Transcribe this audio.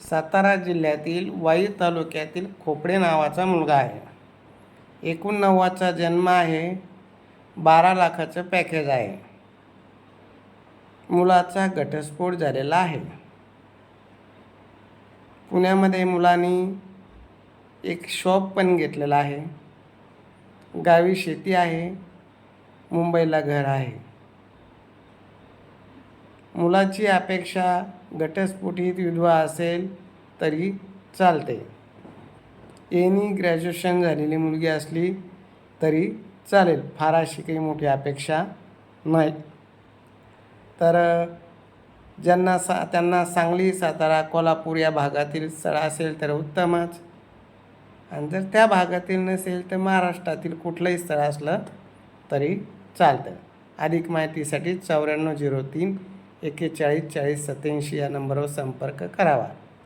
सातारा जिल्ह्यातील वाई तालुक्यातील खोपडे नावाचा मुलगा आहे. एकोणनव्वदचा जन्म आहे. बारा लाखाचं पॅकेज आहे. मुलाचा घटस्फोट झालेला आहे. पुण्यामध्ये मुलांनी एक शॉप पण घेतलेला आहे. गावी शेती आहे. मुंबईला घर आहे. मुलाची अपेक्षा घटस्फोटीत विधवा असेल तरी चालते. एनी ग्रॅज्युएशन झालेली मुलगी असली तरी चालेल फार अशी काही मोठी अपेक्षा नाही. तर ज्यांना सा त्यांना सांगली सातारा कोल्हापूर या भागातील स्थळ असेल तर उत्तमच. आणि जर त्या भागातील नसेल तर महाराष्ट्रातील कुठलंही स्थळ असलं तरी चालतं. अधिक माहितीसाठी चौऱ्याण्णव झिरो तीन एकेचाळीस चाळीस सत्याऐंशी या नंबरवर संपर्क करावा.